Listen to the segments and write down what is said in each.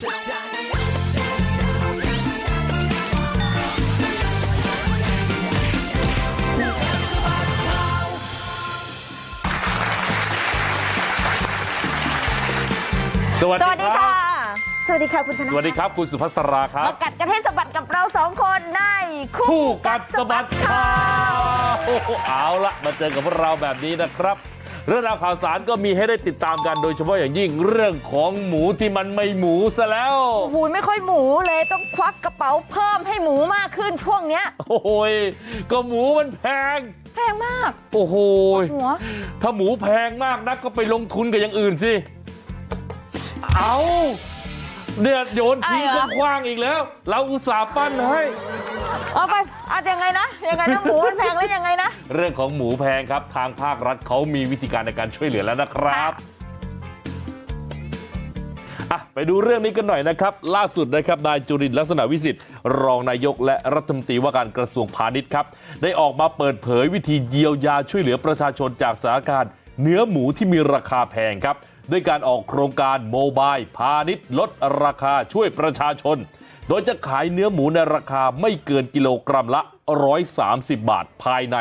สวัสสดีวัสดีครัค่ะ บ สวัสดีค่ะคุณชนะสวัสดีครับ คุณสุภัสราครับ มากัดกันให้สะบัดกับเราสองคนในคู่กัดสะบัดข่าว โอ้โหเอาละมาเจอกับพวกเราแบบนี้นะครับ เรื่องราวข่าวสารก็มีให้ได้ติดตามกันโดยเฉพาะอย่างยิ่งเรื่องของหมูที่มันไม่หมูซะแล้วหูยไม่ค่อยหมูเลยต้องควักกระเป๋าเพิ่มให้หมูมากขึ้นช่วงเนี้ย โอ้โหยก็หมูมันแพง แพงมาก โอ้โหยหัว ถ้าหมูแพงมากนักก็ไปลงทุนกับอย่างอื่นสิ เอา เนี่ยโยนทิ้งอะไรวะกว้างๆอีกแล้ว เราอุตส่าห์ปั้นให้เอาไปเอายังไงนะยังไงนะหมูมันแพงแล้วยังไงนะ เรื่องของหมูแพงครับทางภาครัฐเขามีวิธีการในการช่วยเหลือแล้วนะครับอะไปดูเรื่องนี้กันหน่อยนะครับ ล่าสุดนะครับนายจุรินทร์ลักษณะวิสิทธิ์ รองนายกและรัฐมนตรีว่าการกระทรวงพาณิชย์ครับ ได้ออกมาเปิดเผยวิธีเยียวยาช่วยเหลือประชาชนจากสถานการณ์เนื้อหมูที่มีราคาแพงครับ ด้วยการออกโครงการโมบายพาณิชย์ลดราคาช่วยประชาชน โดยจะขายเนื้อหมูในราคาไม่เกินกิโลกรัมละ130บาทภายใน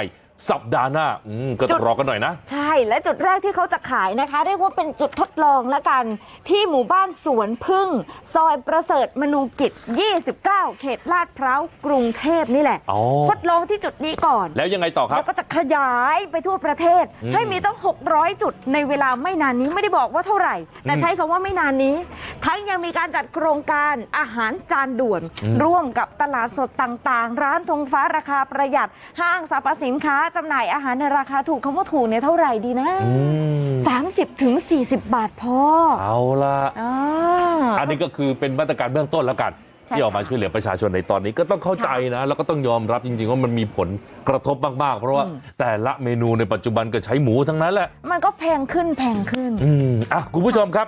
สัปดาห์หน้าอืมก็ต้องรอกันหน่อยนะ ใช่และจุดแรกที่เขาจะขายนะคะ เรียกว่าเป็นจุดทดลองแล้วกัน ที่หมู่บ้านสวนพึ่ง ซอยประเสริฐมนูกิจ 29 เขตลาดพร้าวกรุงเทพนี่แหละอ๋อทดลองที่จุดนี้ก่อน แล้วยังไงต่อครับ แล้วก็จะขยายไปทั่วประเทศอืมให้มีต้อง600 จุดในเวลาไม่นานนี้ไม่ได้บอกว่าเท่าไหร่ แต่อืมใช้คำว่าไม่นานนี้ ทั้งยังมีการจัดโครงการอาหารจานด่วนอืมร่วมกับตลาดสดต่างๆ ร้านธงฟ้าราคาประหยัดห้างสรรพสินค้าจำหน่ายอาหารในราคาถูกคำว่าถูกเนี่ยเท่าไหร่ดีนะอืม30ถึง40บาทพอ เอาละอ่าอันนี้ก็คือเป็นมาตรการเบื้องต้นแล้วกันใช่ที่ออกมาช่วยเหลือประชาชนในตอนนี้ก็ต้องเข้าใจนะ แล้วก็ต้องยอมรับจริงๆว่ามันมีผลกระทบมากๆ เพราะว่าแต่ละเมนูในปัจจุบันก็ใช้หมูทั้งนั้นแหละ มันก็แพงขึ้นแพงขึ้น อืมอะคุณผู้ชมครับ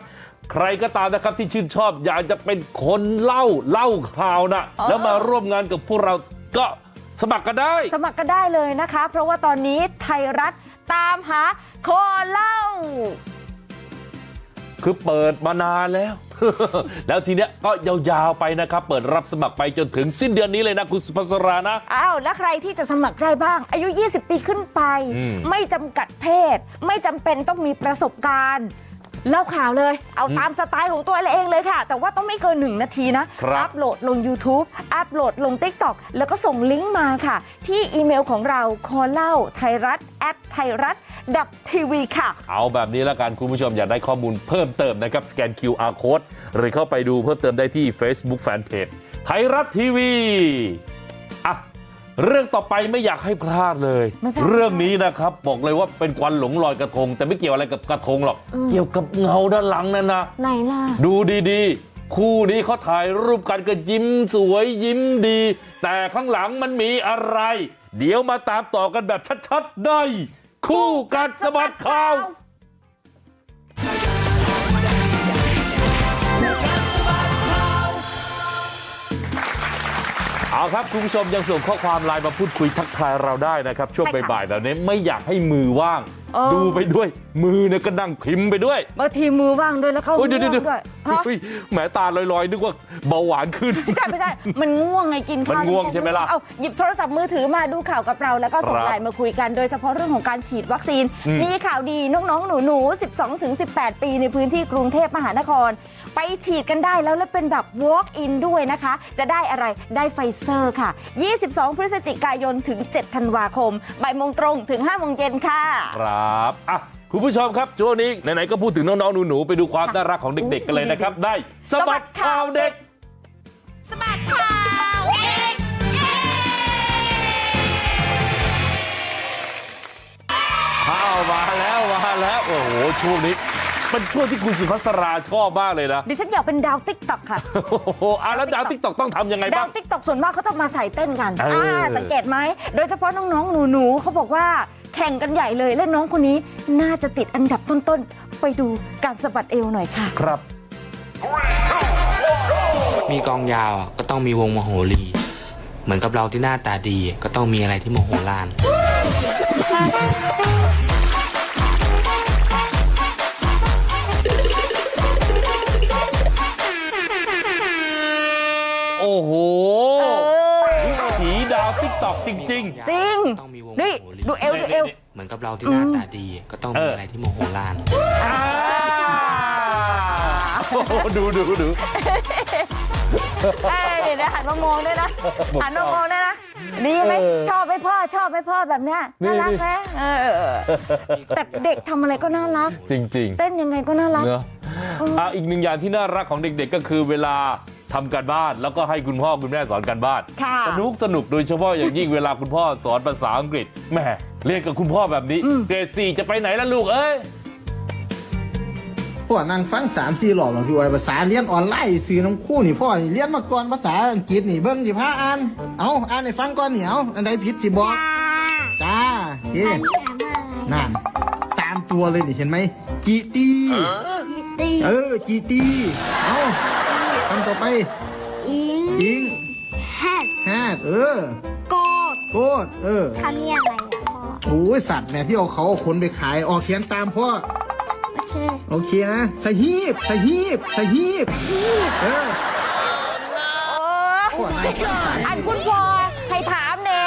ใครก็ตามนะครับที่ชื่นชอบอยากจะเป็นคนเล่าเล่าข่าวนะเออแล้วมาร่วมงานกับพวกเราก็ สมัครกันได้ สมัครกันได้เลยนะคะ เพราะว่าตอนนี้ไทยรัฐตามหาคนเล่า คือเปิดมานานแล้ว แล้วทีเนี้ยก็ยาวๆไปนะครับ เปิดรับสมัครไปจนถึงสิ้นเดือนนี้เลยนะคุณสุภัสรานะ อ้าวแล้วใครที่จะสมัครได้บ้าง อายุ 20 ปีขึ้นไป อืม ไม่จำกัดเพศ ไม่จำเป็นต้องมีประสบการณ์ เล่าข่าวเลยเอาตามสไตล์ของตัวเองเลยค่ะ แต่ว่าต้องไม่เกินหนึ่งนาทีนะครับอัปโหลดลง YouTube อัปโหลดลง TikTok แล้วก็ส่งลิงก์มาค่ะ ที่อีเมลของเราคอเล่าไทยรัฐ at ไทยรัฐ .tv ค่ะ เอาแบบนี้ละกันคุณผู้ชมอยากได้ข้อมูลเพิ่มเติมนะครับ สแกน QR code หรือเข้าไปดูเพิ่มเติมได้ที่ Facebook Fanpage ไทยรัฐทีวีอะ เรื่องต่อไปไม่อยากให้พลาดเลยไม่พลาดเรื่องนี้นะครับบอกเลยว่าเป็นควันหลงลอยกระทง แต่ไม่เกี่ยวอะไรกับกระทงหรอก เกี่ยวกับเงาด้านหลังนั่นนะไหนล่ะดูดีๆ คู่นี้เขาถ่ายรูปกันก็ยิ้มสวยยิ้มดี แต่ข้างหลังมันมีอะไร เดี๋ยวมาตามต่อกันแบบชัดๆได้คู่กัดสะบัดข่าว เอาครับคุณผู้ชมยังส่งข้อความไลน์มาพูดคุยทักทายเราได้นะครับ ช่วงใช่ค่ะบ่ายๆแบบนี้ไม่อยากให้มือว่างเออดูไปด้วย มือเนี่ยก็นั่งพิมพ์ไปด้วยบางทีมือว่างด้วยแล้วเข้าโอ้ยง่เดี๋ยววเดี๋ยวงด้วยฮะเฮ้ยแหมตาลอยๆนึกว่าเบาหวานขึ้นไม่ใช่ไม่ใช่มันง่วงไงกินข้าวมันง่วงใช่ไหมล่ะเอาหยิบโทรศัพท์มือถือมาดูข่าวกับเราแล้วก็ส่งครับไลน์มาคุยกันโดยเฉพาะเรื่องของการฉีดวัคซีนอืมมีข่าวดีน้องๆหนูๆ12ถึง18 ปีในพื้นที่กรุงเทพมหานคร ไปฉีดกันได้แล้วและเป็นแบบ walk in ด้วยนะคะ จะได้อะไรได้ไฟเซอร์ค่ะ 22 พฤศจิกายนถึง 7 ธันวาคมบ่ายโมงตรงถึง5โมงเย็นค่ะ ครับอะคุณผู้ชมครับช่วงนี้ไหนๆก็พูดถึงน้องๆหนูๆไปดูความน่ารักของเด็กๆกันเลยนะครับ ได้สบัดข่าวเด็กสบัดข่าวเด็กข้าวมาแล้วมาแล้ว โอ้โหช่วงนี้ เป็นช่วงที่คุณสุภัสราชอบมากเลยนะดิฉันอยากเป็นดาวติ๊กต็อกค่ะโอ้โหอะแล้วดาวทิกตอกต้องทำยังไงดาบ้าวง ติ๊กต็อกส่วนมากเขาจะมาใส่เต้นกันเอออ่สังเกตไหม โดยเฉพาะน้องๆ หนูๆเขาบอกว่าแข่งกันใหญ่เลยและน้องคนนี้น่าจะติดอันดับต้นๆ ไปดูการสะบัดเอวหน่อยค่ะ ครับ มีกองยาวอะก็ต้องมีวงมโหรี เหมือนกับเราที่หน้าตาดี ก็ต้องมีอะไรที่โมโหลานอ ติ๊กตอกจริง จริงต้องมีวงนี่โมโหรีดูเอวดูเอว เหมือนกับเราที่หน้าตาดี ก็ต้องมีอะไรที่โมโหลาน ๆอ่าโอ้โหดูดูดูเอ้ยเดี๋ยวหันมามองด้วยนะผมหันมามองด้วยนะ ดีไหมเออชอบไหมพ่อชอบไหมพ่อแบบเนี้ยนี่น่ารักนี่ไหมเออ แต่เด็กทำอะไรก็น่ารัก จริงเต้นยังไงก็น่ารัๆกเนอะอะอีกหนึ่งอย่างที่น่ารักของเด็กๆก็คือเวลา ทำการบ้านแล้วก็ให้คุณพ่อคุณแม่สอนการบ้านค่ะสนุกสนุกโดยเฉพาะอย่างยิ่งเวลาคุณพ่อสอนภาษาอังกฤษแหม่เรียนกับคุณพ่อแบบนี้อืมเกรดสี่จะไปไหนล่ะลูกเอ้ยพ่อนั่งฟังสามสี่รอบแล้วพี่อ้อยภาษาเรียนออนไลน์ซื้อน้ำคู่นี่พ่อนี่เรียนมาก่อนภาษาอังกฤษนี่เบิ้งสิพาอ่านเอาอ่านให้ฟังก่อนนี่เอาอันใดผิดสิบอกจ้าเฮ้นั่นตามตัวเลยนี่เห็นไหมจีตีตีเออจีตีเอา คำต่อไป อิงอิงแฮดแฮดเออ โกดโกดเออคำนี้อะไรอะพ่อโอ้ยสัตว์เนี่ยที่เอาเขาเอาขนไปขายออกเสียงตามพ่อไม่ใช่โอเคนะสะฮีบสะฮีบสะฮีบเออ โอ้อันคุณพ่อให้ถามแน่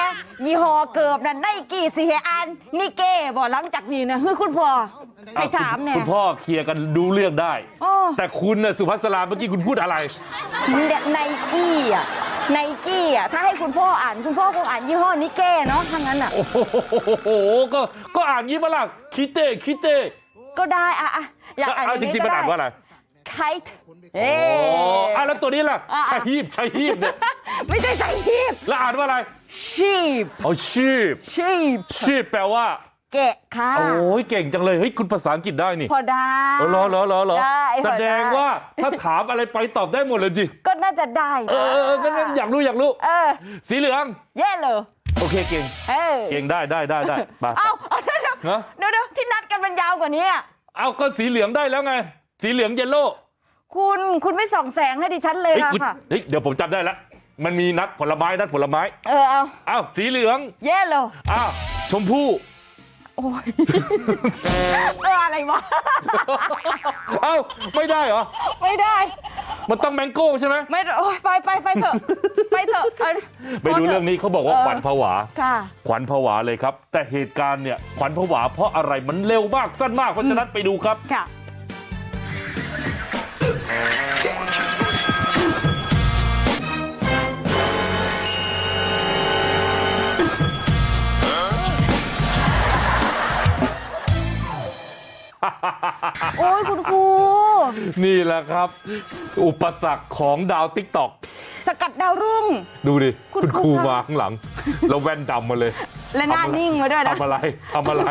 ยี่ห้อเกือบนั่นได้กี่สิเหอันนี่เก้บ่หลังจากนี้นะคือคุณพ่อ ให้ถามแน่คุณพ่อเคลียร์กันดูเรื่องได้ โอ้ แต่คุณน่ะสุภัสราเมื่อกี้คุณพูดอะไร ไนกี้อะไนกี้อะถ้าให้คุณพ่ออ่านคุณพ่อคงอ่านยี่ห้อนิเก้เนาะถ้างั้นอะ โอ้โหก็ก็อ่านงี้มาล่ะคิเต้คิเต้ก็ได้อะอะอยากอ่านเอาจริงๆมันอ่านว่าอะไรไคท์เอ๊อ๋ออะแล้วตัวนี้ล่ะอะชาฮีบชาฮีบเนี่ยไม่ใช่ใส่ทีบแล้วอ่านว่าอะไรชีพเอาชีพชีพชีพแปลว่า แกะค่ะ โอ้ยเก่งจังเลยเฮ้ยคุณภาษาอังกฤษได้นี่พอได้เออเหรอเหรอเหรอเหรอได้พแสอดงไว่าถ้าถามอะไรไปตอบได้หมดเลยจิก็น่าจะได้ เออเออเอองั้นงั้นอยากรู้อยากรู้เออสีเหลืองเย่เลยโอเคเก่งเออเก่งได้ได้ได้ได้ไปเอาเอาเดี๋ยวเดี๋ยวฮะเดี๋ยวเดี๋ยวที่นัดกันมันยาวกว่านี้อะเอาก็สีเหลืองได้แล้วไง สีเหลืองเยลโล่คุณคุณไม่ส่องแสงให้ดิฉันเลยเฮ้ยค่ะคุณค่ะเฮ้ยเดี๋ยวผมจำได้แล้วมันมีนัดผลไม้นัดผลไม้ เออเอาอ้าวสีเหลือง เย่เลยอ้าวชมพู่โอ้ยเอออะไรวะ เอ้าไม่ได้เหรอ ไม่ได้ มันต้องแมงโก้ใช่ไหม ไม่โอ้ยไปไปไปเถอะ ไปเถอะเอาไปดูเรื่องนี้เขาบอกว่าเออขวัญผวา ค่ะ ขวัญผวาเลยครับ แต่เหตุการณ์เนี่ยขวัญผวาเพราะอะไรมันเร็วมากสั้นมากเพราะฉะนั้นไปดูครับ ค่ะ โอ้ยคุณครูนี่แหละครับ อุปสรรคของดาวติ๊กตอกสกัดดาวรุ่ง ดูดิ คุคุณณคครูรูคะมาข้างหลัง แล้วแว่นดำมาเลย และหน้านิ่งมาด้วยนะทำอะไรทำอะไร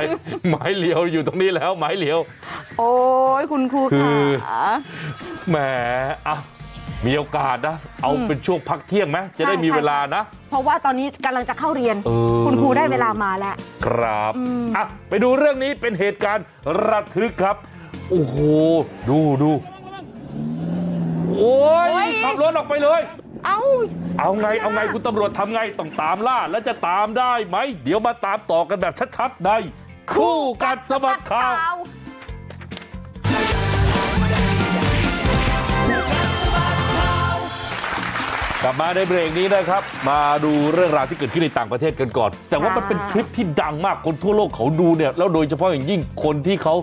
ไม้เหลียวอยู่ตรงนี้แล้วไม้เหลียว โอ้ยคุณครูคืค่ะอแหมอะ มีโอกาสนะเอาเป็นช่วงพักเที่ยงไหมจะได้มีเวลานะเพราะว่าตอนนี้กำลังจะเข้าเรียนเออคุณครูได้เวลามาแล้วครับอืมอะไปดูเรื่องนี้เป็นเหตุการณ์ระทึกครับ โอ้โหดูดูโอ้ยขับรถออกไปเลย เอ้าเอาไงเอาไงคุณตำรวจทำไงต้องตามล่าแล้วจะตามได้ไหม เดี๋ยวมาตามต่อกันแบบชัดๆในคู่กัดสะบัดข่าว กลับมาในเบรกนี้นะครับ มาดูเรื่องราวที่เกิดขึ้นในต่างประเทศกันก่อน แต่ว่ามันเป็นคลิปที่ดังมากคนทั่วโลกเขาดูเนี่ยแล้วโดยเฉพาะอย่างยิ่งคนที่เขา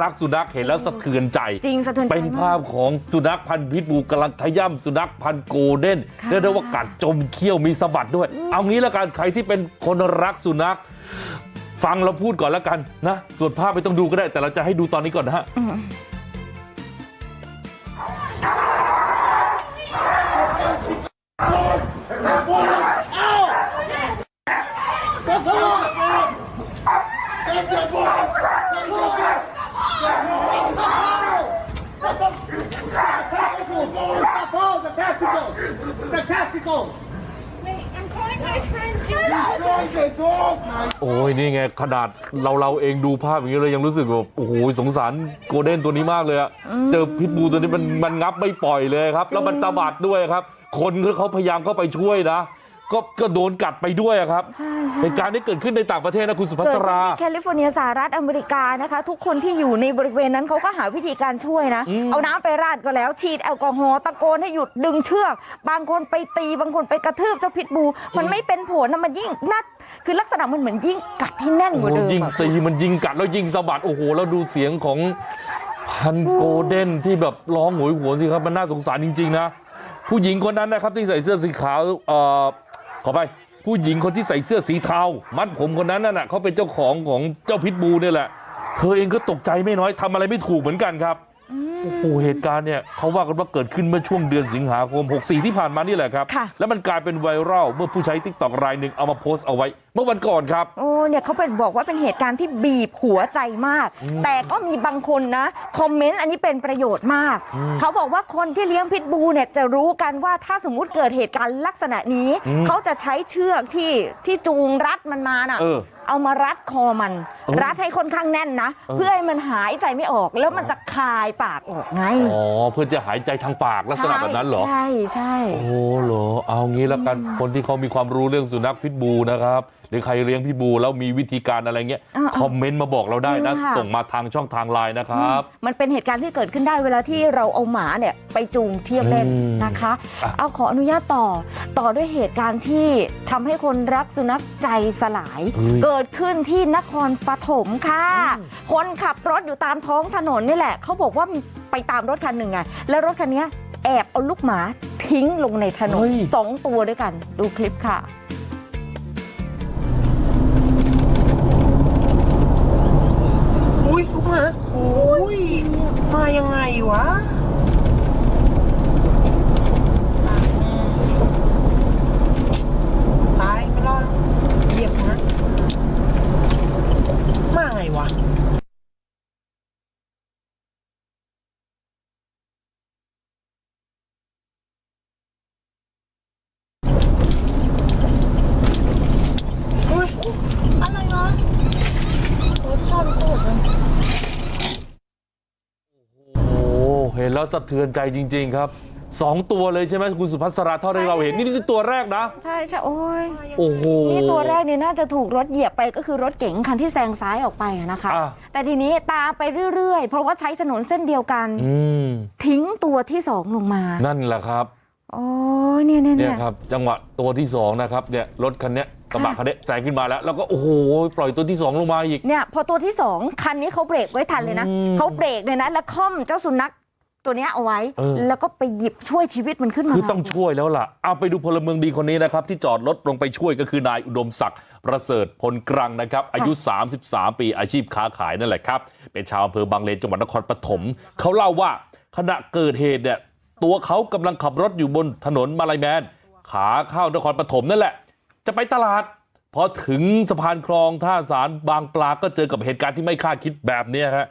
รักสุนัขเห็นแล้วสะเทือนใจจริงสะเทือนใจเป็นมากภาพของสุนัขพันธุ์พิษบูกำลังขย่ำสุนัขพันธุ์โกลเด้นค่ะเรียกได้ว่ากัดจมเขี้ยวมีสะบัดด้วย เอางี้ละกันใครที่เป็นคนรักสุนัขฟังเราพูดก่อนแล้วกันนะ ส่วนภาพไม่ต้องดูก็ได้ แต่เราจะให้ดูตอนนี้ก่อนนะฮะ The testicles! I'm calling my friend Destroy the dog! โอ้ยนี่ไงขนาดเราเราเองดูภาพอย่างนี้เลยยังรู้สึกแบบโอ้โหสงสารโกลเด้นตัวนี้มากเลยอะเจอพิษบูตัวนี้มันมันงับไม่ปล่อยเลยครับ แล้วมันสะบัดด้วยครับ คนเขาพยายามเข้าไปช่วยนะ ก็ก็โดนกัดไปด้วยอะครับใช่ใช่เหตุการณ์นี้เกิดขึ้นในต่างประเทศนะคุณสุภัเกิสดขึ้นราที่แคลิฟอร์เนียสหรัฐอเมริกานะคะ ทุกคนที่อยู่ในบริเวณนั้นเขาก็หาวิธีการช่วยนะ เอาน้ำไปราดก็แล้ว ฉีดแอลกอฮอล์ตะโกนให้หยุดดึงเชือก บางคนไปตีบางคนไปกระทืบเจ้าพิษบู มันไม่เป็นผลนะมันยิ่งน่าคือลักษณะมันเหมือนยิ่งกัดให้แน่นกโอ้ว่าโหเดิมยิงอะตีมันยิงกัดแล้วยิงสะบัดโอ้โหแล้วดูเสียงของพันโกลเด้นที่แบบร้องโหยหวนสิครับมันน่าสงสารจริง ๆ นะ ผู้หญิงคนนั้นนะครับที่ใส่เสื้อสีขาวเอ่อ ขอไปผู้หญิงคนที่ใส่เสื้อสีเทามัดผมคนนั้นน่ะเขาเป็นเจ้าของของเจ้าพิษบูเนี่ยแหละเธอเองก็ตกใจไม่น้อยทำอะไรไม่ถูกเหมือนกันครับโอ้โหเหตุการณ์เนี่ยเขาว่ากันว่าเกิดขึ้นเมื่อช่วงเดือนสิงหาคม 64 ที่ผ่านมานี่แหละครับค่ะแล้วมันกลายเป็นไวรัลเมื่อผู้ใช้ทิกตอกรายหนึ่งเอามาโพสต์เอาไว้ เมื่อวันก่อนครับโอ้เนี่ยเขาเป็นบอกว่าเป็นเหตุการณ์ที่บีบหัวใจมาก แต่ก็มีบางคนนะคอมเมนต์อันนี้เป็นประโยชน์มาก เขาบอกว่าคนที่เลี้ยงพิษบูเนี่ยจะรู้กันว่าถ้าสมมุติเกิดเหตุการณ์ลักษณะนี้อืมเขาจะใช้เชือกที่ที่จูงรัดมันมาน่ะเออเอามารัดคอมันเออรัดให้ค่อนข้างแน่นนะเออเพื่อให้มันหายใจไม่ออก แล้วมันจะคายปากออกไงอ๋อเพื่อจะหายใจทางปากลักษณะแบบนั้นเหรอใช่ใช่โอ้เหรอเอางี้แล้วกันคนที่เขามีความรู้เรื่องสุนัขพิษบูนะครับ หรือใครเลี้ยงพิษบูแล้วมีวิธีการอะไรเงี้ยาๆคอมเมนต์มาบอกเราได้นะจริงค่ะส่งมาทางช่องทางไลน์นะครับมันเป็นเหตุการณ์ที่เกิดขึ้นได้เวลาที่เราเอาหมาเนี่ยไปจูงเทียบเล่นอืมนะคะอะเอาขออนุญาตต่อต่อด้วยเหตุการณ์ที่ทำให้คนรักสุนัขใจสลายเฮ้ยเกิดขึ้นที่นครปฐมค่ะ คนขับรถอยู่ตามท้องถนนนี่แหละเขาบอกว่าไปตามรถคันหนึ่งไงแล้วรถคันเนี้ยแอบเอาลูกหมาทิ้งลงในถนนเฮ้ยสองตัวด้วยกัน ดูคลิปค่ะ อุ้ยลูกหมาอุ้ย มายังไงวะ ตายไม่รอดเหยียบนะ มาไงวะ อุ้ย อะไรวะรถชนกูดเลย โอ้เห็นแล้วสะเทือนใจจริง ๆ ครับสองตัวเลยใช่ไหมคุณสุภัสราเท่าที่เราเห็นนี่นี่คือตัวแรกนะ ใช่ใช่โอ้ยโอ้โหนี่ตัวแรกเนี่ยน่าจะถูกรถเหยียบไปก็คือรถเก๋งคันที่แซงซ้ายออกไปอะนะคะอะแต่ทีนี้ตามไปเรื่อยๆ เพราะว่าใช้ถนนเส้นเดียวกันอืมทิ้งตัวที่สองลงมา นั่นแหละครับโอ้ยเนี่ยเนี่ยเนี่เนี่ยยครับ จังหวะตัวที่สองนะครับเนี่ยรถคันเนี้ยกระบะคันเนี้ยแซงขึ้นมาแล้ว แล้วก็โอ้โหปล่อยตัวที่สองลงมาอีกเนี่ยพอตัวที่สองคันนี้เขาเบรกไว้ทันเลยนะอืมเขาเบรกเลยนะ แล้วค่อมเจ้าสุนัข ตัวเนี้ยเอาไว้เออแล้วก็ไปหยิบช่วยชีวิตมันขึ้นมาคือต้องช่วยแล้วล่ะเอาไปดูพลเมืองดีคนนี้นะครับที่จอดรถลงไปช่วยก็คือนายอุดมศักดิ์ประเสริฐพลกรังนะครับอายุ 33 ปีอาชีพค้าขายนั่นแหละครับ เป็นชาวอำเภอบางเลนจังหวัดนครปฐมเขาเล่าว่าขณะเกิดเหตุเนี่ยตัวเขากำลังขับรถอยู่บนถนนมาลายแมนขาเข้านครปฐมนั่นแหละ จะไปตลาดพอถึงสะพานคลองท่าสารบางปลาก็เจอกับเหตุการณ์ที่ไม่คาดคิดแบบเนี้ยฮะ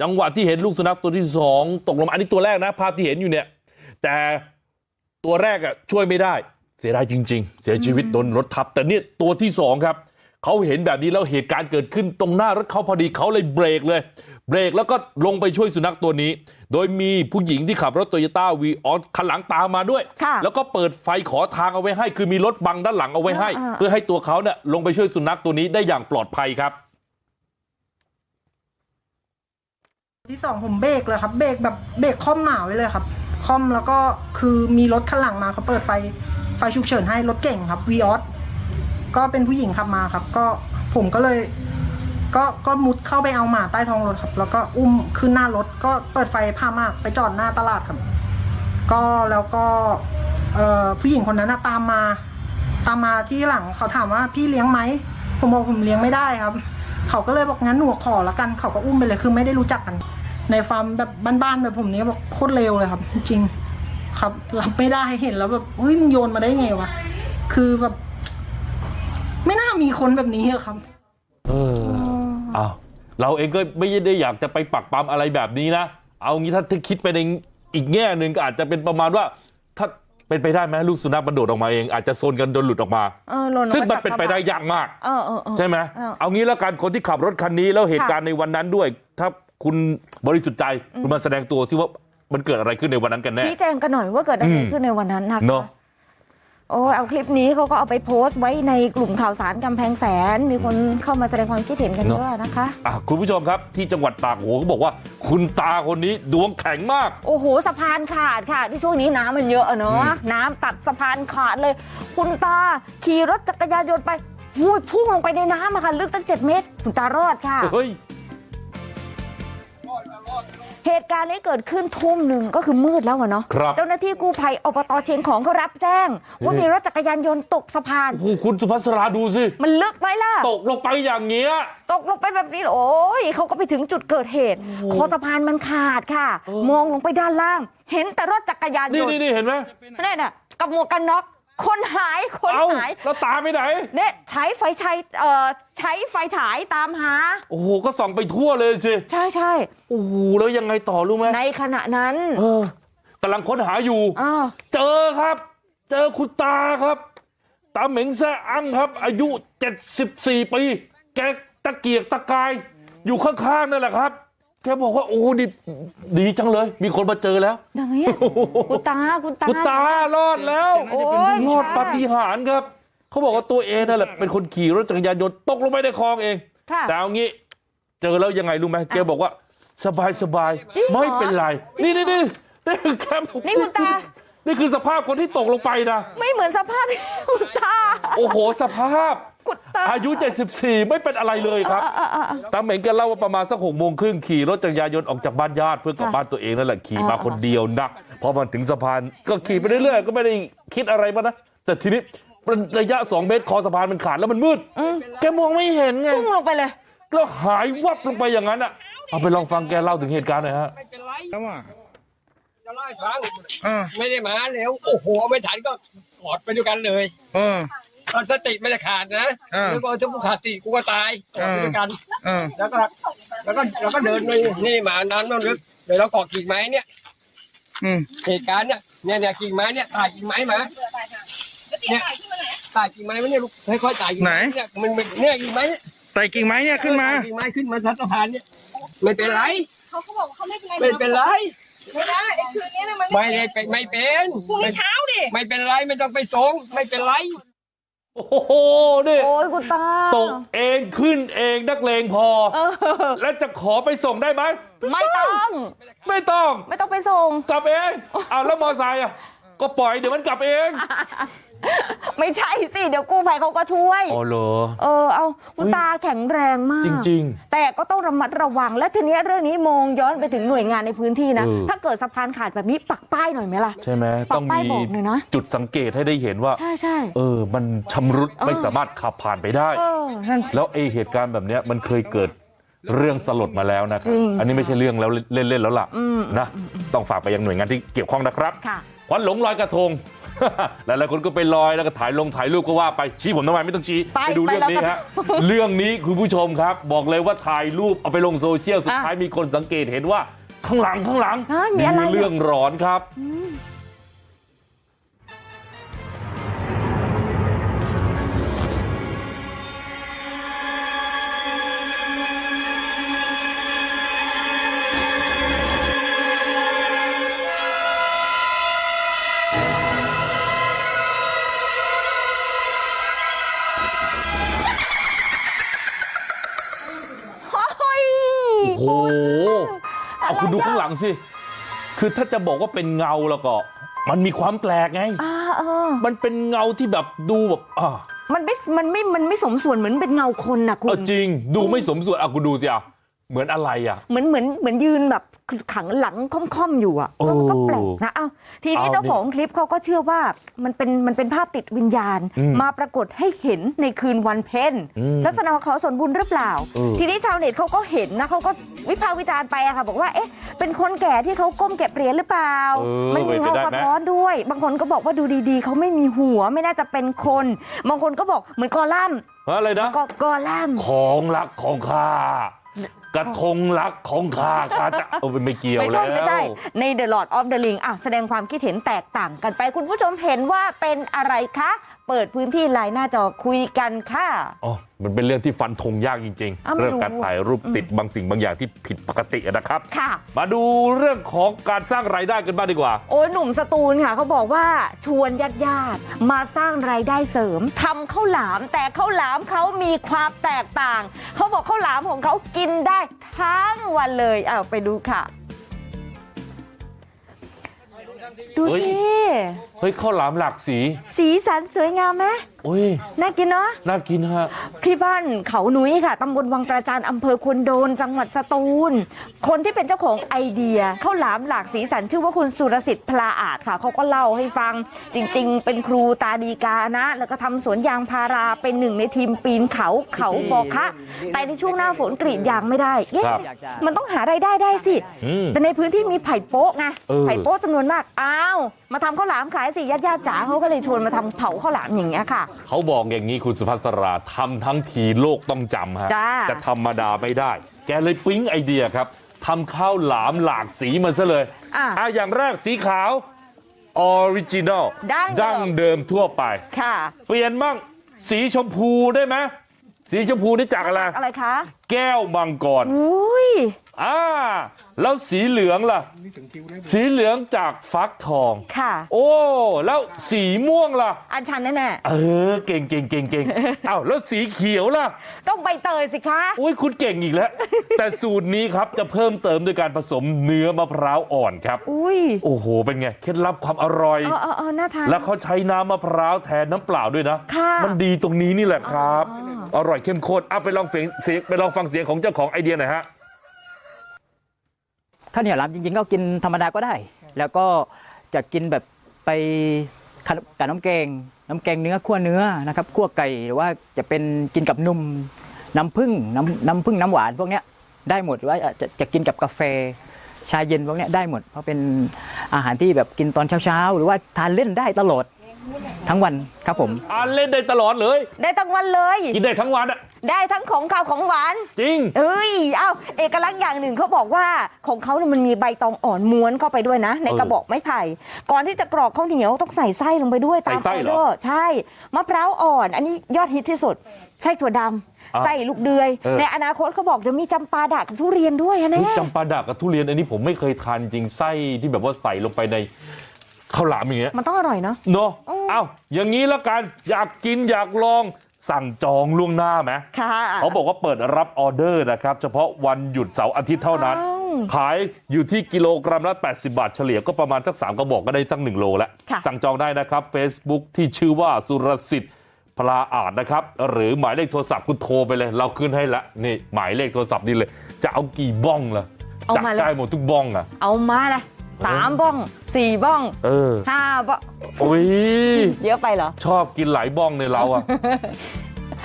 จังหวะที่เห็นลูกสุนัขตัวที่สองตกลงมาอันนี้ตัวแรกนะภาพที่เห็นอยู่เนี่ยแต่ตัวแรกอะช่วยไม่ได้เสียดายจริง ๆ เสียชีวิตโดนรถทับ แต่เนี่ยตัวที่สองครับเขาเห็นแบบนี้แล้วเหตุการณ์เกิดขึ้นตรงหน้ารถเขาพอดีเขาเลยเบรกเลย เบรกแล้วก็ลงไปช่วยสุนัขตัวนี้ โดยมีผู้หญิงที่ขับรถโตโยต้าวีออสคันหลังตามมาด้วยค่ะแล้วก็เปิดไฟขอทางเอาไว้ให้ คือมีรถบังด้านหลังเอาไว้ให้อ่าๆเพื่อให้ตัวเขาเนี่ยลงไปช่วยสุนัขตัวนี้ได้อย่างปลอดภัยครับ ที่สองผมเบรกเลยครับเบรกแบบเบรกค่อมหมาไว้เลยครับค่อมแล้วก็คือมีรถข้างหลังมาเขาเปิดไฟไฟฉุกเฉินให้รถเก่งครับวีออสก็เป็นผู้หญิงขับมาครับ ก็ผมก็เลย ก็ก็มุดเข้าไปเอาหมาใต้ท้องรถครับ แล้วก็อุ้มขึ้นหน้ารถก็เปิดไฟพามากไปจอดหน้าตลาดครับ ก็แล้วก็เออผู้หญิงคนนั้นนะตามมา ตามมาที่หลังเขาถามว่าพี่เลี้ยงไหมผมบอกผมเลี้ยงไม่ได้ครับ เขาก็เลยบอกงั้นหนูขอละกัน เขาก็อุ้มไปเลยคือไม่ได้รู้จักกัน ในฟาร์มแบบบ้านๆแบบผมนี้บอกโคตรเลวเลยครับ จริงๆครับรับไม่ได้เห็นแล้วแบบเฮ้ยมันโยนมาได้ไงวะคือแบบ ไม่น่ามีคนแบบนี้อะครับ เอออ้าวเราเองก็ไม่ได้อยากจะไปปักปั๊มอะไรแบบนี้นะ เอางี้ถ้าถ้าคิดไปในอีกแง่หนึ่งก็อาจจะเป็นประมาณว่า ถ้า เป็นไปได้ไหมลูกสุนัขมันโดดออกมาเองอาจจะโซนกันโดนหลุดออกมาเออหล่นออกซึ่งมามันจากเป็นไปได้ยากมากเออเออเออใช่ไหมเออเอางี้แล้วกันคนที่ขับรถคันนี้แล้วเหตุการณ์ในวันนั้นด้วย ถ้าคุณบริสุทธิ์ใจคุณมาแสดงตัวซิว่ามันเกิดอะไรขึ้นในวันนั้นกันแน่ชี้แจงกันหน่อยว่าเกิดอะไรอืมขึ้นในวันนั้นนะคะเนอะ โอ้ยเอาคลิปนี้เขาก็เอาไปโพสต์ไว้ในกลุ่มข่าวสารกำแพงแสน มีคนเข้ามาแสดงความคิดเห็นกันเยอะนะคะ อะคุณผู้ชมครับที่จังหวัดตากโอ้โหเขาบอกว่า คุณตาคนนี้ดวงแข็งมาก โอ้โหสะพานขาดค่ะ ที่ช่วงนี้น้ำมันเยอะอะเนาะอืมน้ำตัดสะพานขาดเลย คุณตาขี่รถจักรยานยนต์ไปหูยพุ่งลงไปในน้ำอะค่ะลึกตั้ง 7 เมตร คุณตารอดค่ะ เฮ้ย เหตุการณ์นี้เกิดขึ้นทุ่มหนึ่งก็คือมืดแล้วอะเนาะครับเจ้าหน้าที่กู้ภัยอบตเชียงของเขารับแจ้ง ว่ามีรถจักรยานยนต์ตกสะพานโอ้โหคุณสุภัสราดูสิมันลึกไหมล่ะตกลงไปอย่างเงี้ยตกลงไปแบบนี้โอ้ยเขาก็ไปถึงจุดเกิดเหตุคอสะพานมันขาดค่ะ มองลงไปด้านล่าง เห็นแต่รถจักรยานนี่ยนนี่ต์นี่เห็นไหมนี่น่ะกับหมวกกันน็อก คนหายคนเอ้าหายแล้วตาไปไหน เนี่ยใช้ไฟฉายเอ่อใช้ไฟฉายตามหา โอ้โห ก็ส่องไปทั่วเลยสิ ใช่ใช่โอ้โห แล้วยังไงต่อรู้ไหมในขณะนั้นเออกำลังค้นหาอยู่อ่าเจอครับ เจอคุณตาครับ ตาเหม็งแซ่อั้งครับ อายุ 74 ปี แกตะเกียกตะกายอยู่ข้างๆนั่นแหละครับ แกบอกว่าโอ้นี่ดีจังเลย มีคนมาเจอแล้วไหนอะคุณตาคุณตาคุณตารอดแล้วโอ้ยรอดปาฏิหาริย์ครับ เขาบอกว่าตัวเองนั่นแหละเป็นคนขี่รถจักรยานยนต์ตกลงไปในคลองเองค่ะแต่เอางี้ เจอแล้วยังไงรู้ไหมแกบอกว่า สบายสบายจริงเหรอไม่เป็นไร นี่นี่นี่นี่คือแคมนี่คุณตานี่คือสภาพคนที่ตกลงไปนะไม่เหมือนสภาพที่คุณตาโอ้โหสภาพคุณตา อายุ74ไม่เป็นอะไรเลยครับอ่าอ่าอ่าตาเหม่งแกเล่าว่าประมาณสักหกโมงครึ่งขี่รถจักรยานยนต์ออกจากบ้านญาติเพื่อกลับค่ะบ้านตัวเองนั่นแหละขี่มาอ่าคนเดียวนะพอมาถึงสะพานก็ขี่ไปเรื่อยๆก็ไม่ได้คิดอะไรมานะแต่ทีนี้ระยะ2เมตรคอสะพานมันขาดแล้วมันมืดอืมแกมองไม่เห็นไงพุ่งลงไปเลยแล้วหายวับลงไปอย่างนั้นอะเอาไปลองฟังแกเล่าถึงเหตุการณ์หน่อยฮะแล้วอะจะเล่าให้ฟังอ่าไม่ได้มาแล้วโอ้โหไม่ทันก็กอดไปด้วยกันเลยเออ ตอนสติไม่ได้ขาดนะอ่า แล้วก็ถ้าผู้ขาดสติกูก็ตายกอดไปด้วยกัน เออ แล้วก็แล้วก็แล้วก็เดินไปนี่มาน้ำน้ำลึกเดี๋ยวเราเกาะกิ่งไม้เนี่ยอืม เหตุการณ์เนี่ยเนี่ยเนี่ยกิ่งไม้เนี่ยตายกิ่งไม้มาเนี่ยตายกิ่งไม้มาเนี่ยลูกค่อยๆตายกิ่งไม้เนี่ยมันมันเนี่ยกิ่งไม้เนี่ยใส่กิ่งไม้เนี่ยขึ้นมา ตยกิ่งไม้ขึ้นมาทัดสะพานเนี่ยไม่เป็นไรเขาก็บอกเขาไม่เป็นไรไม่เป็นไรไม่ได้ไอ้คืนนี้นะมันไม่ได้เป็นไม่เป็นพรุ่งนี้เช้าดิไม่เป็นไรไม่ต้องไปส่งไม่เป็นไร โอ้โหนี่โอ้ยคุณตาตกเองขึ้นเองนักเลงพอเออแล้วจะขอไปส่งได้ไหมไม่ต้อง ไม่ต้อง ไม่ต้องไปส่ง กลับเองอ้าวแล้วมอไซค์อะ ก็ปล่อยเดี๋ยวมันกลับเอง ไม่ใช่สิเดี๋ยวกู้ภัยเขาก็ช่วยอ๋อเหรอเออเอาคุณตาแข็งแรงมากจริงแต่ก็ต้องระมัดระวังและทีเนี้ยเรื่องนี้มองย้อนไปถึงหน่วยงานในพื้นที่นะเออถ้าเกิดสะพานขาดแบบนี้ปักป้ายหน่อยไหมล่ะใช่ไหมปักต้องป้ายมีบอกหน่อยนะจุดสังเกตให้ได้เห็นว่าใช่ใช่เออ มันชำรุดเออไม่สามารถขับผ่านไปได้เออนั่นสิแล้วไอเหตุการณ์แบบเนี้ยมันเคยเกิดเรื่องสลดมาแล้วนะครับจริงอันนี้ไม่ใช่เรื่องแล้วเล่นๆแล้วล่ะอืมนะ ต้องฝากไปยังหน่วยงานที่เกี่ยวข้องนะครับค่ะควันหลงลอยกระทง หลายๆคนก็ไปลอยแล้วก็ถ่ายลงถ่ายรูปก็ว่าไปชี้ผมทำไมไม่ต้องชี้ไปดูเรื่องนี้ไปแล้วฮะเรื่องนี้คุณผู้ชมครับ บอกเลยว่าถ่ายรูปเอาไปลงโซเชียลสุดท้ายมีคนสังเกตเห็นว่าข้างหลังข้างหลังฮะมีอะไรอะเรื่องร้อนครับ คือถ้าจะบอกว่าเป็นเงาแล้วก็มันมีความแปลกไงอ่าเออมันเป็นเงาที่แบบดูแบบอ่ามันไม่มันไม่มันไม่สมส่วนเหมือนเป็นเงาคนนะคุเอณอจริงดูไม่สมส่วนอะคุณดูสิอะ เหมือนอะไรอะ เหมือนเหมือนเหมือนยืนแบบขังหลังค่อมๆอยู่อะโอ้ก็ก็แปลกนะเอ้าทีนี้เอาเจ้าของคลิปเขาก็เชื่อว่ามันเป็นมันเป็นภาพติดวิญญาณอืมมาปรากฏให้เห็นในคืนวันเพ็ญอืมลักษณะว่าขอส่วนบุญหรือเปล่าเออทีนี้ชาวเน็ตเขาก็เห็นนะเขาก็วิพากษ์วิจารณ์ไปอะค่ะบอกว่าเอ๊ะเป็นคนแก่ที่เขาก้มเก็บเหรียญหรือเปล่าเออมันมีเป็นไปเงาได้สะไหมท้อนด้วย บางคนก็บอกว่าดูดีๆเขาไม่มีหัวไม่น่าจะเป็นคน บางคนก็บอกเหมือนกอลัมน์อะไรนะกอกอลัมน์ของรักของข้า กระทงรักของข้าข้าจะเออไม่เกี่ยวไม่แล้ใช่ไม่ใช่วใน The Lord of the Ring อะแสดงความคิดเห็นแตกต่างกันไป คุณผู้ชมเห็นว่าเป็นอะไรคะ เปิดพื้นที่ไลน์หน้าจอคุยกันค่ะอ๋อ มันเป็นเรื่องที่ฟันธงยากจริงอ้าวๆไม่เรื่องรู้การถ่ายรูปติดบางสิ่งบางอย่างที่ผิดปกตินะครับค่ะมาดูเรื่องของการสร้างรายได้กันบ้างดีกว่า โอ้ยหนุ่มสตูลค่ะเขาบอกว่าชวนญาติญาติๆมาสร้างรายได้เสริมทำข้าวหลาม แต่ข้าวหลามเขามีความแตกต่าง เขาบอกข้าวหลามของเขากินได้ทั้งวันเลยอ้าวไปดูค่ะ ดูเฮ้ย สิเฮ้ยข้าวหลามหลากสีสีสันสวยงามไหมโอ้ยน่ากินเนาะ น่ากินฮะ ที่บ้านเขาหนุยค่ะ ตำบลวังประจานอำเภอควนโดน จังหวัดสตูล คนที่เป็นเจ้าของไอเดียข้าวหลามหลากสีสันชื่อว่าคุณสุรสิทธิ์พลาอาจค่ะ เขาก็เล่าให้ฟัง จริง ๆ เป็นครูตาดีกานะ แล้วก็ทำสวนยางพาราเป็นหนึ่งในทีมปีนเขาเขาบอกคะ แต่ในช่วงหน้าฝนกรีดยางไม่ได้เย้ครับมันต้องหารายได้ได้สิ อืมแต่ในพื้นที่มีไผ่โป๊ะไง เออ ไผ่โป๊ะจำนวนมากอ้าวมาทำข้าวหลามขายสิญาติญาติๆจ๋าเขาก็เลยชวนมาทำเผาข้าวหลามอย่างเงี้ยค่ะ เขาบอกอย่างนี้คุณสุภัสราทำทั้งทีโลกต้องจำฮะจ้า จะธรรมดาไม่ได้ แกเลยปิ๊งไอเดียครับทำข้าวหลามหลากสีมาซะเลยอะอะอย่างแรกสีขาวออริจินอลดั้งเดิม งเดิมทั่วไป ค่ะ เปลี่ยนมั่งสีชมพูได้ไหมสีชมพูนี่จากอะไร อะไรคะ แก้วมังกรอุ้ยอ่าแล้วสีเหลืองล่ะ สีเหลืองจากฟักทองค่ะ โอ้แล้วสีม่วงล่ะ อันชันแน่เออเก่งเก่งเก่งเก่งเอ้าแล้วสีเขียวล่ะๆต้องใบเตยสิคะอุ้ยคุณเก่งอีกแล้ว แต่สูตรนี้ครับจะเพิ่มเติมด้วยการผสมเนื้อมะพร้าวอ่อนครับอุ้ยโอ้โห เป็นไงเคล็ดลับความอร่อยเออเออเออน่าทานแล้วเขาใช้น้ำมะพร้าวแทนน้ำเปล่าด้วยนะค่ะมันดีตรงนี้นี่แหละครับ อร่อยเข้มข้นเอาไปลองเสียงเสียงไปลองฟังเสียงของเจ้าของไอเดียหน่อยฮะข้าวเหนียวหลามจริงๆก็กินธรรมดาก็ได้ แล้วก็จะกินแบบไปกับน้ำแกง น้ำแกงเนื้อคั่วเนื้อนะครับคั่วไก่หรือว่าจะเป็นกินกับนมน้ำผึ้งน้ำน้ำผึ้งน้ำหวานพวกเนี้ยได้หมดหรือว่าจะจะกินกับกาแฟชาเย็นพวกเนี้ยได้หมด เพราะเป็นอาหารที่แบบกินตอนเช้าๆ หรือว่าทานเล่นได้ตลอดทั้งวันครับผม อ่านเล่นได้ตลอดเลย ได้ทั้งวันเลย กินได้ทั้งวันอะ ได้ทั้งของข้าวของหวาน จริง เอ้ย เอ้าเอกลักษณ์อย่างหนึ่งเขาบอกว่าของเขาเนี่ยมันมีใบตองอ่อนม้วนเข้าไปด้วยนะ ในเออกระบอกไม้ไผ่ ก่อนที่จะกรอกข้าวเหนียวต้องใส่ไส้ลงไปด้วยตามใส่ไส้ออเหรอเดอร์ใช่ มะพร้าวอ่อน อันนี้ยอดฮิตที่สุด ไส้ถั่วดอะำไส้ลูกเดือย เออ ในอนาคตเขาบอกจะมีจำปาดะกับทุเรียนด้วยอะอุ๊ยแน่จำปาดากับทุเรียนอันนี้ผมไม่เคยทานจริงไส้ที่แบบว่าใส่ลงไปในข้าวหลามอย่างเงี้ยมันต้องอร่อยเนาะ เนาะอืมเอ้าอย่างนี้ละกันอยากกินอยากลอง สั่งจองล่วงหน้าไหมค่ะเขาบอกว่าเปิดรับออเดอร์นะครับเฉพาะวันหยุดเสาร์อาทิตย์เท่านั้นอ้าวขายอยู่ที่กิโลกรัมละ80บาทเฉลี่ยก็ประมาณสักสามกระบอกก็ได้สักหนึ่งโลแล้วค่ะสั่งจองได้นะครับ Facebook ที่ชื่อว่าสุรสิทธิ์พลาอาจนะครับ หรือหมายเลขโทรศัพท์คุณโทรไปเลย เราขึ้นให้ละนี่หมายเลขโทรศัพท์นี่เลย จะเอากี่บ้องล่ะเอาจัดมาเลยได้หมดทุกบ้องอะเอามาเลย สามบ้องสี่บ้องเออห้าบ้องโอ้ยเยอะไปเหรอ ชอบกินหลายบ้องในเราอะ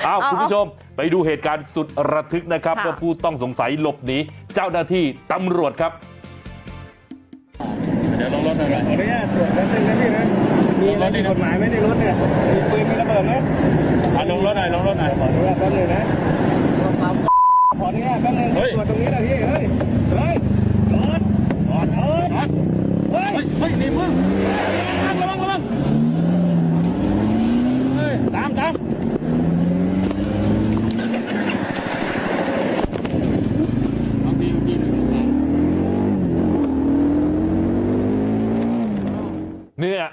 อ้าวเอาคุณผู้ชมไปดูเหตุการณ์สุดระทึกนะครับค่ะว่าผู้ต้องสงสัยหลบหนีเจ้าหน้าที่ตำรวจครับเดี๋ยวลงรถหน่อยขออนุญาตตรวจแป๊บนึงนะพี่นะมีอะไรผิดกฎหมายไหมในรถเนี่ยมีปืนมีระเบิดไหมอะลงรถหน่อยลงรถหน่อยขออนุญาตแป๊บนึงนะขออนุญาตแป๊บนึงตรวจตรงนี้นะพี่เฮ้ยเฮ้ยจอดจอดเฮ้ยเฮ้ยเฮ้ยนี่มึงระวังระวังเฮ้ยตามตามเนี่ย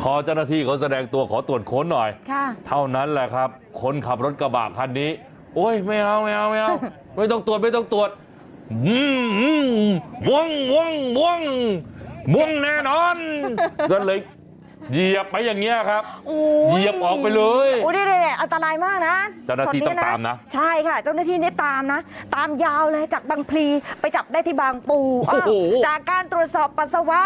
พอเจ้าหน้าที่เขาแสดงตัวขอตรวจค้นหน่อย ค่ะ เท่านั้นแหละครับ คนขับรถกระบะคันนี้ โอ้ยไม่เอาไม่เอาไม่เอา ไม่ต้องตรวจไม่ต้องตรวจอืมอืมม่วงม่วงม่วง ม่วงแน่นอนก็เลยเหยียบไปอย่างเงี้ยครับเหยียบออกไปเลยโอ้นี่เนี่ยอันตรายมากนะเจ้าหน้าที่ช็ต้องตามนะ ใช่ค่ะ เจ้าหน้าที่นี่ตามนะ ตามยาวเลยจากบางพลีไปจับได้ที่บางปูโอ้โหอ้าวจากการตรวจสอบปัสสาวะ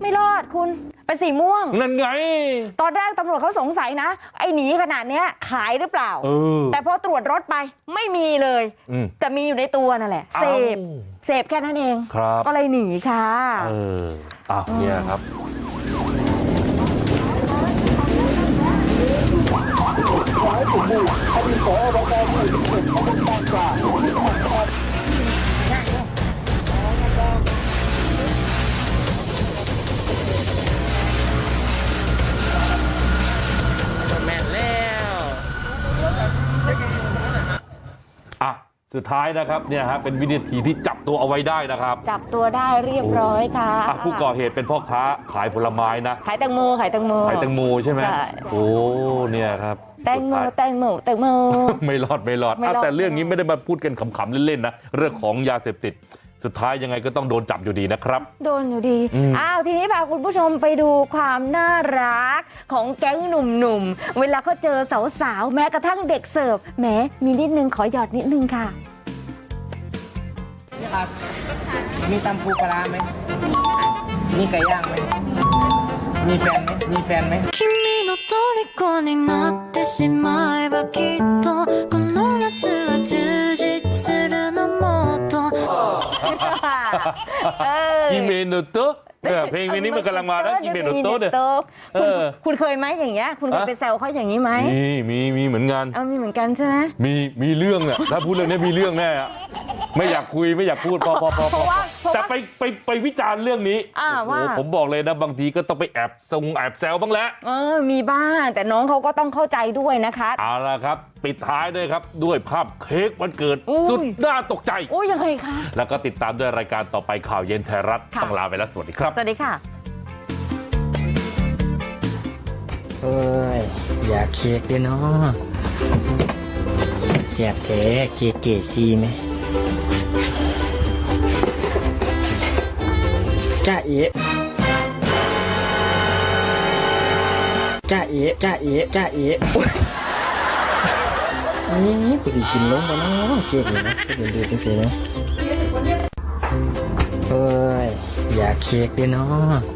ไม่รอดคุณ เป็นสีม่วง นั่นไง ตอนแรกตำรวจเขาสงสัยนะ ไอ้หนีขนาดเนี้ยขายหรือเปล่า เออ แต่พอตรวจรถไปไม่มีเลย อืม แต่มีอยู่ในตัวนั่นแหละ เสพอ้าวเสพแค่นั้นเอง ครับ ก็เลยหนีค่ะ เอออ้าวเนี่ยครับแม่นแล้ว สุดท้ายนะครับเนี่ยฮะเป็นวินาทีที่จับตัวเอาไว้ได้นะครับจับตัวได้เรียบร้อยค่ะอะผู้ก่อเหตุเป็นพ่อค้าขายผลไม้นะขายแตงโมขายแตงโมขายแตงโมใช่ไหมใช่โอ้เนี่ยครับแตงโมสุดท้ายแตงโมแตงโมไม่รอดไม่รอดไม่รอดอะแต่เรื่องนี้ไม่ได้มาพูดกันขำๆเล่นๆนะเรื่องของยาเสพติด สุดท้ายยังไงก็ต้องโดนจับอยู่ดีนะครับโดนอยู่ดีอืมอ้าวทีนี้พาคุณผู้ชมไปดูความน่ารักของแก๊งหนุ่มๆเวลาเขาเจอสาวๆแม้กระทั่งเด็กเสิร์ฟแหมมีนิดนึงขอหยอดนิดนึงค่ะครับมีตำปูปลาไหมมีไก่ย่างไหมมีแฟนไหมมีแฟนไหม กิเมโนโตะเออเพลงเพลงนี้มันกำลังมานะกิเมโนโตะเนี่ยคุณเออคุณเคยไหมอย่างเงี้ยคุณเคยฮะไปแซวเขาอย่างนี้ไหมมีมีมีเหมือนกันเอามีเหมือนกันใช่ไหมมีมีเรื่องเนี่ยถ้าพูดเรื่องนี้มีเรื่องแน่อะ ไม่อยากคุยไม่อยากพูดพอพอพอเพพอราะว่าเพราะว่าแต่ไปไปไปวิจารณ์เรื่องนี้อ่าโอ้โหว่าผมบอกเลยนะบางทีก็ต้องไปแอบทรงแอบแซวบ้างแหล้วเออมีบ้างแต่น้องเขาก็ต้องเข้าใจด้วยนะคะเอาละครับ ปิดท้ายด้วยครับด้วยภาพเค้กวันเกิดอุ้ยสุดน่าตกใจโอ้ยยังไงคะแล้วก็ติดตามด้วยรายการต่อไปข่าวเย็นไทยรัฐค่ะต้องลาไปแล้วสวัสดีครับสวัสดีค่ะเอ้ยอยากเค้กด้วยเนาะเสียบแท้เค้กเกรดซีไหม จ้าเอ๋จ้าเอ๋จ้าเอ๋จ้าเอ๋โอ๊ยนี่กูจะกินลงมาเนาะเค้กเลยนะเดี๋ยวดูจังสินะเอ้ย อยากเค้กด้วยเนาะ